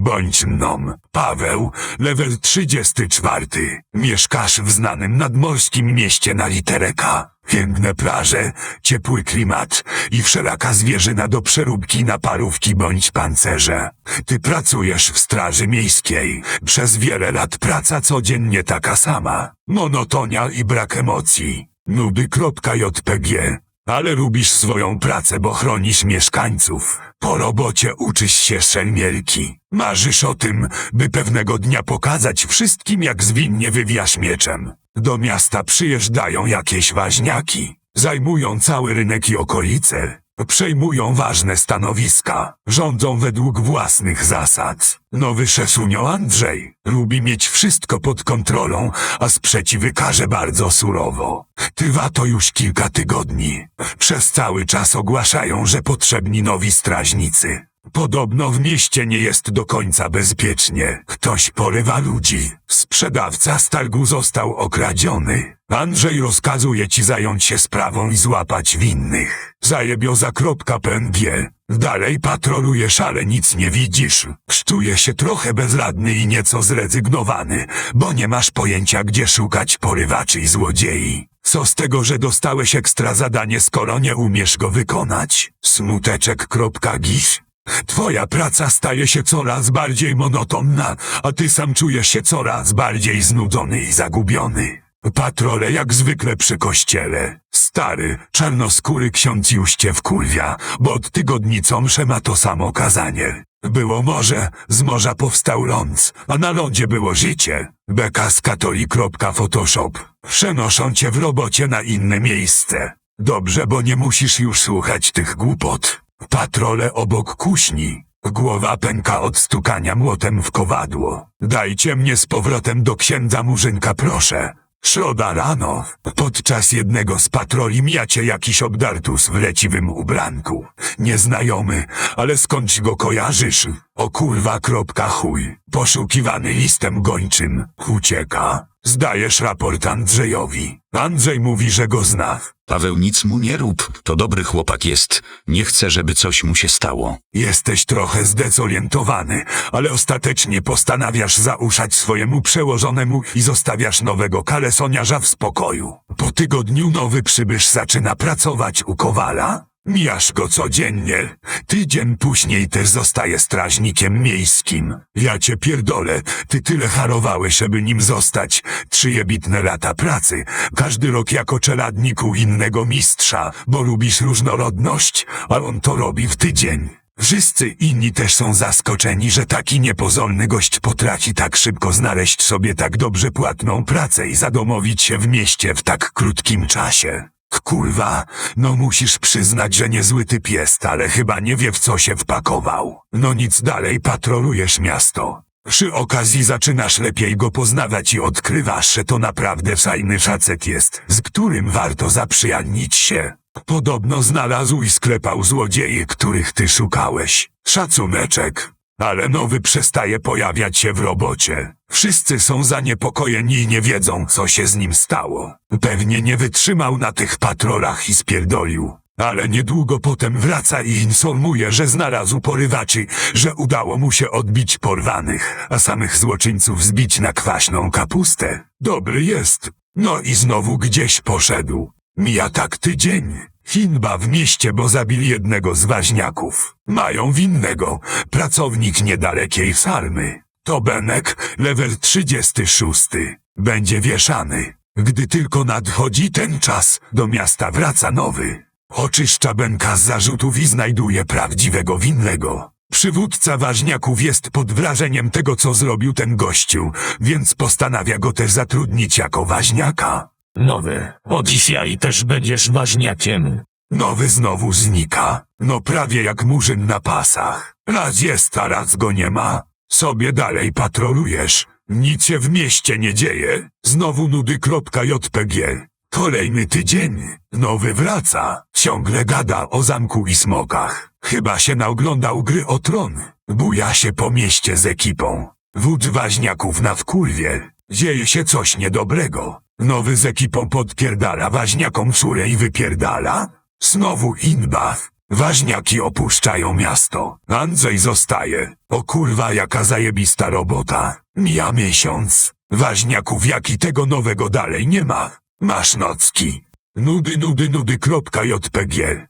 Bądź mną. Paweł, level 34. Mieszkasz w znanym nadmorskim mieście na literę K. Piękne plaże, ciepły klimat i wszelaka zwierzyna do przeróbki na parówki bądź pancerze. Ty pracujesz w straży miejskiej. Przez wiele lat praca codziennie taka sama. Monotonia i brak emocji. Nudy.jpg ale lubisz swoją pracę, bo chronisz mieszkańców. Po robocie uczysz się szermierki. Marzysz o tym, by pewnego dnia pokazać wszystkim, jak zwinnie wywijasz mieczem. Do miasta przyjeżdżają jakieś waźniaki. Zajmują cały rynek i okolice. Przejmują ważne stanowiska. Rządzą według własnych zasad. Nowy szesunio Andrzej lubi mieć wszystko pod kontrolą, a sprzeciwy karze bardzo surowo. Trwa to już kilka tygodni. Przez cały czas ogłaszają, że potrzebni nowi strażnicy. Podobno w mieście nie jest do końca bezpiecznie. Ktoś porywa ludzi. Sprzedawca z targu został okradziony. Andrzej rozkazuje ci zająć się sprawą i złapać winnych. Zajebioza.png Dalej patrolujesz, ale nic nie widzisz. Czuję się trochę bezradny i nieco zrezygnowany, bo nie masz pojęcia, gdzie szukać porywaczy i złodziei. Co z tego, że dostałeś ekstra zadanie, skoro nie umiesz go wykonać? Smuteczek.gisz Twoja praca staje się coraz bardziej monotonna, a ty sam czujesz się coraz bardziej znudzony i zagubiony. Patrole jak zwykle przy kościele. Stary, czarnoskóry ksiądz już cię wkurwia, bo od tygodni co msze ma to samo kazanie. Było morze, z morza powstał ląd, a na lądzie było życie. Beka z katoli.photoshop. Przenoszą cię w robocie na inne miejsce. Dobrze, bo nie musisz już słuchać tych głupot. Patrole obok kuśni. Głowa pęka od stukania młotem w kowadło. Dajcie mnie z powrotem do księdza Murzynka, proszę. Środa rano, podczas jednego z patroli mijacie jakiś obdartus w leciwym ubranku. Nieznajomy, ale skądś go kojarzysz? O kurwa kropka chuj. Poszukiwany listem gończym. Ucieka. Zdajesz raport Andrzejowi. Andrzej mówi, że go zna. Paweł nic mu nie rób, to dobry chłopak jest. Nie chce, żeby coś mu się stało. Jesteś trochę zdezorientowany, ale ostatecznie postanawiasz zauszać swojemu przełożonemu i zostawiasz nowego kalesoniarza w spokoju. Po tygodniu nowy przybysz zaczyna pracować u Kowala. Mijasz go codziennie. Tydzień później też zostaje strażnikiem miejskim. Ja cię pierdolę, ty tyle harowałeś, żeby nim zostać. Trzy jebitne lata pracy. Każdy rok jako czeladnik u innego mistrza, bo lubisz różnorodność, a on to robi w tydzień. Wszyscy inni też są zaskoczeni, że taki niepozorny gość potrafi tak szybko znaleźć sobie tak dobrze płatną pracę i zadomowić się w mieście w tak krótkim czasie. Kurwa, no musisz przyznać, że niezły typ jest, ale chyba nie wie w co się wpakował. No nic dalej patrolujesz miasto. Przy okazji zaczynasz lepiej go poznawać i odkrywasz, że to naprawdę fajny facet jest, z którym warto zaprzyjaźnić się. Podobno znalazł i sklepał złodzieje, których ty szukałeś. Szacuneczek. Ale nowy przestaje pojawiać się w robocie. Wszyscy są zaniepokojeni i nie wiedzą, co się z nim stało. Pewnie nie wytrzymał na tych patrolach i spierdolił. Ale niedługo potem wraca i informuje, że znalazł porywaczy, że udało mu się odbić porwanych, a samych złoczyńców zbić na kwaśną kapustę. Dobry jest. No i znowu gdzieś poszedł. Mija tak tydzień. Hinba w mieście, bo zabili jednego z waźniaków. Mają winnego, pracownik niedalekiej farmy. To Benek, level 36. Będzie wieszany. Gdy tylko nadchodzi ten czas, do miasta wraca nowy. Oczyszcza Benka z zarzutów i znajduje prawdziwego winnego. Przywódca waźniaków jest pod wrażeniem tego, co zrobił ten gościu, więc postanawia go też zatrudnić jako waźniaka. Nowy, od dzisiaj też będziesz ważniakiem. Nowy znowu znika. No prawie jak murzyn na pasach. Raz jest, a raz go nie ma. Sobie dalej patrolujesz. Nic się w mieście nie dzieje. Znowu nudy.jpg. Kolejny tydzień. Nowy wraca. Ciągle gada o zamku i smokach. Chyba się naoglądał gry o tron. Buja się po mieście z ekipą. Wódz waźniaków na wkurwie. Dzieje się coś niedobrego. Nowy z ekipą podpierdala waźniakom szurę i wypierdala. Znowu inbaw. Ważniaki opuszczają miasto. Andrzej zostaje. O kurwa, jaka zajebista robota. Mija miesiąc. Ważniaków jak i tego nowego dalej nie ma. Masz nocki. Nudy, nudy, nudy, kropka JPG.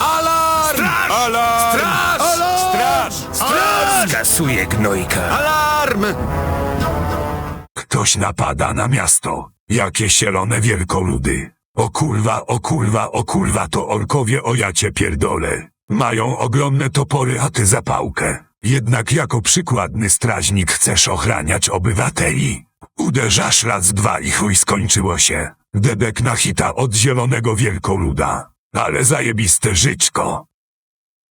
Alarm! Alarm! Straż! Straż! Straż! Skasuje gnojka. Alarm! Ktoś napada na miasto. Jakie zielone wielkoludy. O kurwa, o kurwa, o kurwa, to orkowie o ja cię. Mają ogromne topory, a ty zapałkę. Jednak jako przykładny strażnik chcesz ochraniać obywateli. Uderzasz raz, dwa i chuj skończyło się. Dedek na hita od zielonego wielkoluda. Ale zajebiste życzko.